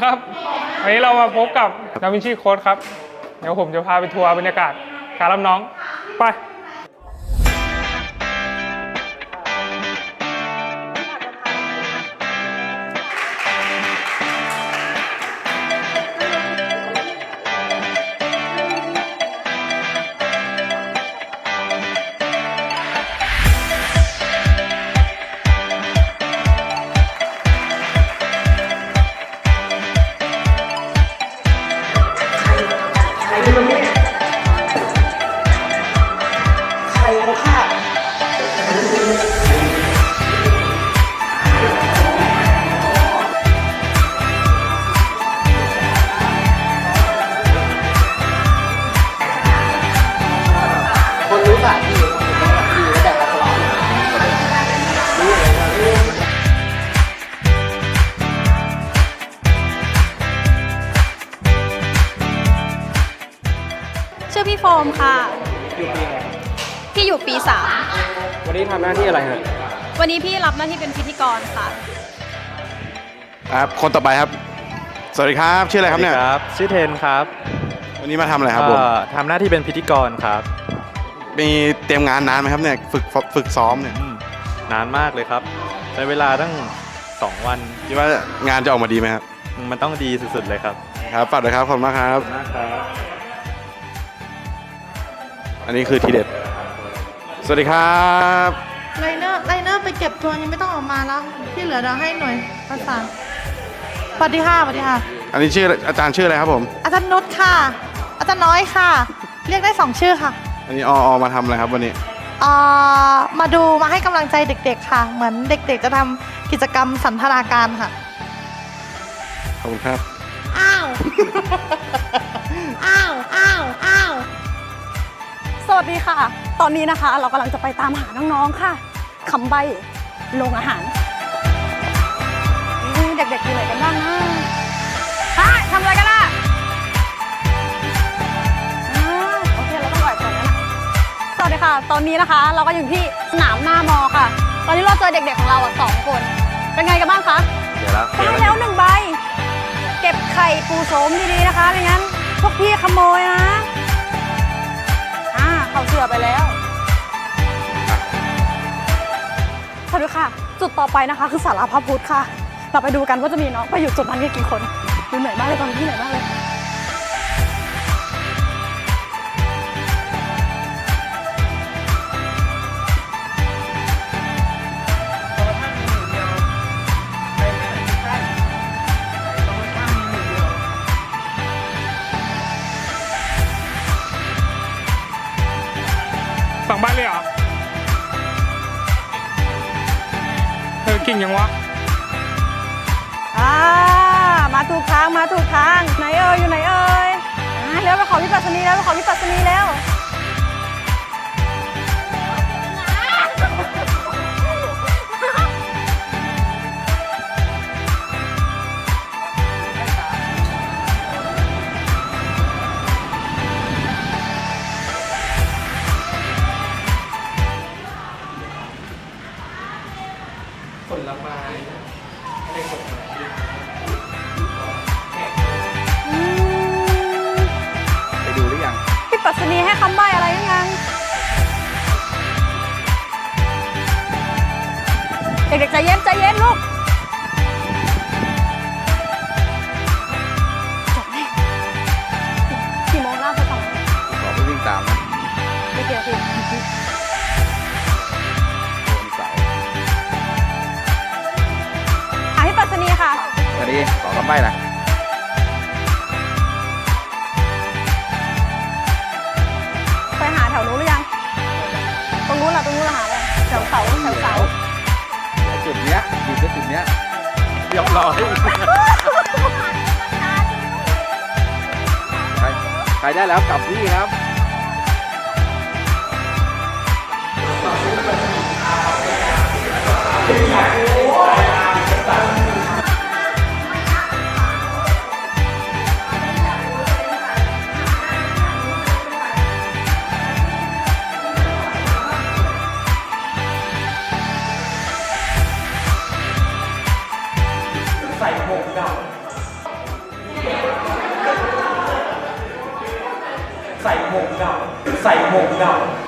ดีครับ วันนี้เรามาพบกับดาวินชีโค้ดครับ เดี๋ยวผมจะพาไปทัวร์บรรยากาศการรับน้อง ไป คน ชื่อพี่โฟมค่ะพี่อยู่ปีสามวันนี้ทำหน้าที่อะไรฮะวันนี้พี่รับหน้าที่เป็นพิธีกรค่ะ ครับคนต่อไปครับ สวัสดีครับชื่ออะไรครับเนี่ยครับชื่อเทนครับวันนี้มาทำอะไรครับผม เอ่อทำหน้าที่เป็นพิธีกรครับมีเตรียมงานนานไหมครับเนี่ยฝึกฝึกซ้อมเนี่ยอืมนานมากเลยครับใช้เวลาตั้ง 2 วันคิดว่างานจะออกมาดีไหมครับมันต้องดีสุดๆเลยครับครับฝากด้วยครับขอบคุณมากครับ มากครับ อันนี้คือทีเด็ด สวัสดีครับไลเนอร์ไลเนอร์ไปเก็บตัวยังไม่ต้องออกมาแล้ว ที่เหลือเดี๋ยวให้หน่วยประสานสวัสดีค่ะสวัสดีค่ะ อันนี้ชื่ออาจารย์ชื่ออะไรครับผม อาจารย์นุชค่ะ อาจารย์น้อยค่ะ เรียกได้สองชื่อค่ะ อันนี้ออมาทำอะไรครับวันนี้เอ่อมาดูมาให้กำลังใจเด็กๆค่ะ เหมือนเด็กๆ จะทำกิจกรรมสันทนาการค่ะ ขอบคุณครับ อ้าว วัสดีค่ะ ตอนนี้นะคะเรากำลังจะไปตามหาน้องๆค่ะคำใบโรงอาหารนี่เด็กๆอยู่ไหนกันบ้างนะฮะทำอะไรกันล่ะอ่าโอเคเราต้องปล่อยก่อนแล้วนะสวัสดีค่ะ ตอนนี้นะคะ เราก็อยู่ที่สนามหน้ามอค่ะ ตอนนี้เราเจอเด็กๆของเราอะสองคน เป็นไงกันบ้างคะเดี๋ยวแล้วได้แล้วหนึ่งใบ เก็บไข่ปูโสมดีๆนะคะไม่งั้น จุดต่อไปนะคะ คือสาราพระพุทธค่ะ เราไปดูกันว่าจะมีน้องไปอยู่จุดนั้นกี่คนดูเหนื่อยมากเลยตอนนี้เหนื่อยมากเลยฝั่งบ้านเลยเหรอ อกิ่งยังวะอ่ามาถูกทางมาถูกทางไหนเอ่ยอยู่ไหนเอ่ย ปัสนีให้คำใบ้อะไรยังไงเด็กๆใจเย็นใจเย็นลูก สาแถวเสาเดี๋ยวจุดเนี้ยอยู่ที่จุดเนี้ยเรียบร้อยใครใครได้แล้วกลับที่ครับ ใส่หมวกดำใส่หมวกดำ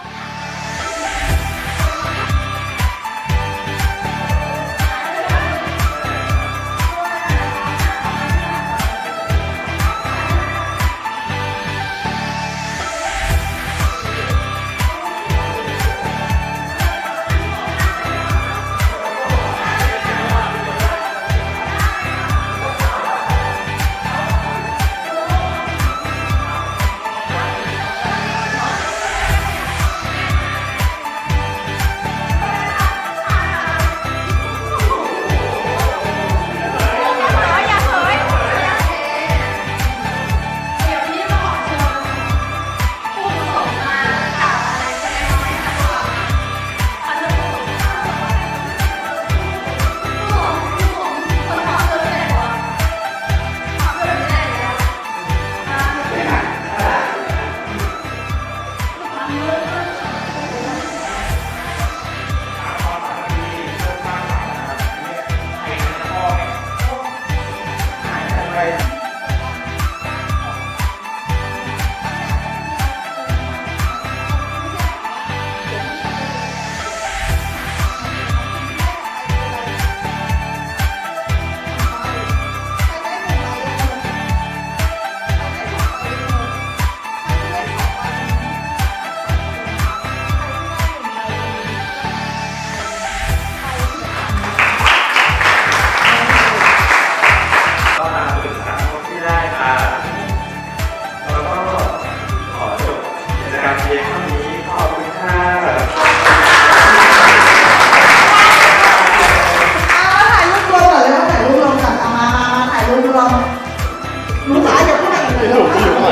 ว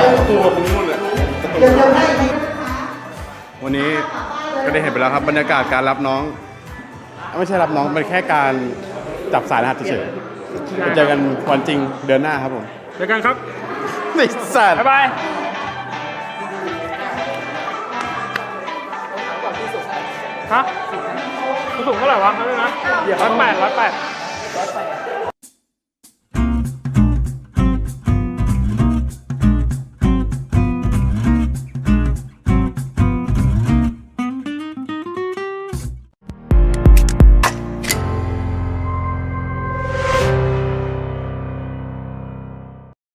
เดี๋ยวได้ไหมวันนี้ก็ได้เห็นไปแล้วครับบรรยากาศการรับน้อง ไม่ใช่รับน้องเป็นแค่การจับสายรหัสเฉยๆไปเจอกันวันจริงเดือนหน้าครับผมเจอกันครับไม่สัตว์บ๊ายบายฮะสูงเท่าไหร่วะไม่รู้นะร้อยแปดร้อยแปด